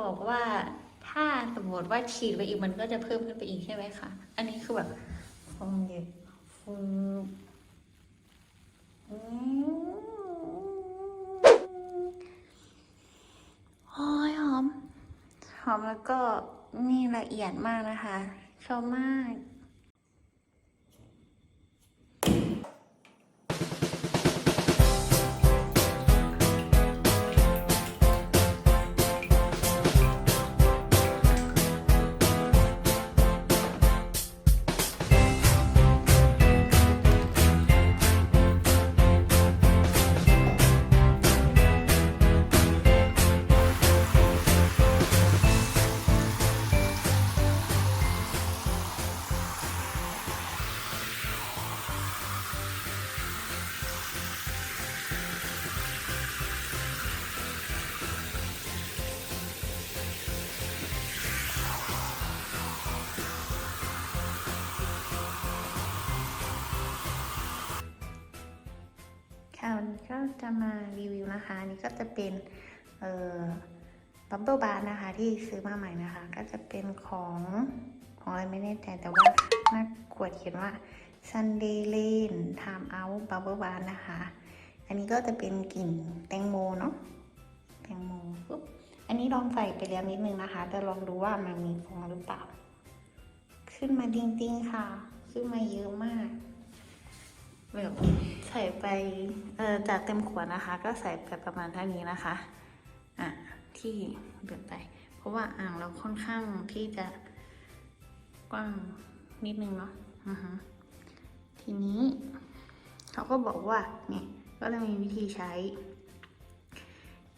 บอกว่าถ้าสมมติว่าฉีดไปอีกมันก็จะเพิ่มขึ้นไปอีกใช่ไหมคะอันนี้คือแบบฟงเด็กฟูอืมโอ้ยหอม หอมแล้วก็นี่ละเอียดมากนะคะ ชอบมาก จะมารีวิวนะคะอันนี้ก็จะเป็นเอ่อบับเบิลบาร์นะคะที่ซื้อมาใหม่นะคะ ก็จะเป็นของของอะไรไม่แน่ใจแต่ว่าหน้ากวดเขียนว่า Sunday Lane Time Out Bubble Bar นะคะ อันนี้ก็จะเป็นกลิ่นแตงโมเนาะแตงโมปุ๊บอันนี้ลองใส่ไปแล้วนิดนึงนะคะ จะลองดูว่ามันมีฟองหรือเปล่า ขึ้นมาจริงๆค่ะ ขึ้นมาเยอะมากแบบ ใส่ไปเออจากเต็มขวดนะคะ ก็ใส่ไปประมาณเท่านี้นะคะอะที่เดือดไป เพราะว่าอ่างเราค่อนข้างที่จะกว้างนิดนึงเนาะอือทีนี้เขาก็บอกว่าเนี่ยก็จะมีวิธีใช้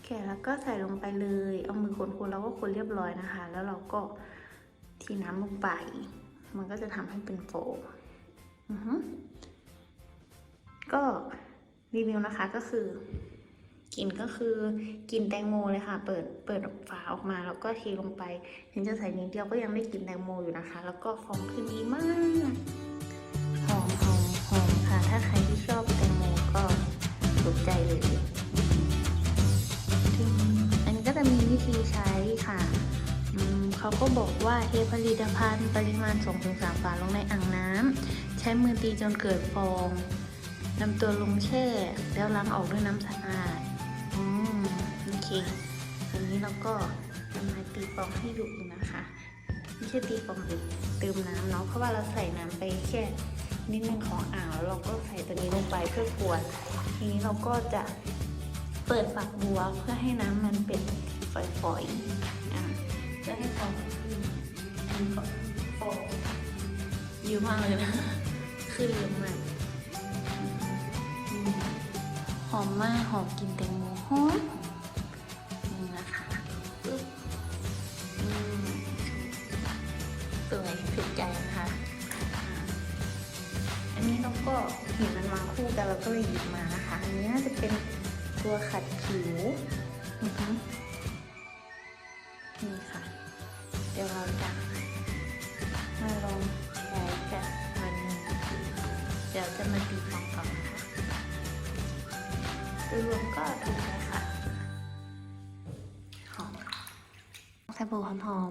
แกะแล้วก็ใส่ลงไปเลย เอามือคนๆแล้วก็คนเรียบร้อยนะคะ แล้วเราก็ทีน้ำลงไป มันก็จะทำให้เป็นโฟมอือฮึ ก็รีวิวนะคะก็คือกลิ่นก็คือกลิ่นแตงโมเลยค่ะ เปิดเปิดฝาออกมาแล้วก็เทลงไปถึงจะใส่นิดเดียวก็ยังได้กลิ่นแตงโมอยู่นะคะ แล้วก็ฟองขึ้นดีมากหอมหอมหอมค่ะ ถ้าใครที่ชอบแตงโมก็ถูกใจเลยอันนี้ก็จะมีวิธีใช้ค่ะเขาก็บอกว่าเทผลิตภัณฑ์ปริมาณ 2-3 ฝาลงในอ่างน้ำใช้มือตีจนเกิดฟอง นำตัวลงแช่ แล้วล้างออกด้วยน้ำสะอาด อืมโอเคอันนี้เราก็จะมาตีฟองให้ดูนะคะ ไม่ใช่ตีฟองหรือเติมน้ำเนาะ เพราะว่าเราใส่น้ำไปแค่นิดนึงของอ่างแล้วเราก็ใส่ตัวนี้ลงไปเพื่อกวน ทีนี้เราก็จะเปิดฝักบัวเพื่อให้น้ำมันเป็นฝอยๆอะจะให้ฟองขึ้นอันนี้ก็ฟองเยอะมากเลยนะ ขึ้นเยอะมาก อมมากหอมกลินแตงโมหอมนี่นะคะปึ๊บสวยถูกใจนะคะอันนี้เราก็เห็นมันวาคู่กันเราก็เลยหยิบมานะคะ อันนี้น่าจะเป็นตัวขัดผิวนี่ค่ะ เดี๋ยวเราจะมาลองใช้กับมันเดี๋ยวจะมาตีฟองก่อนน โดยรวมก็ถูกใจค่ะ หอมสบู่หอม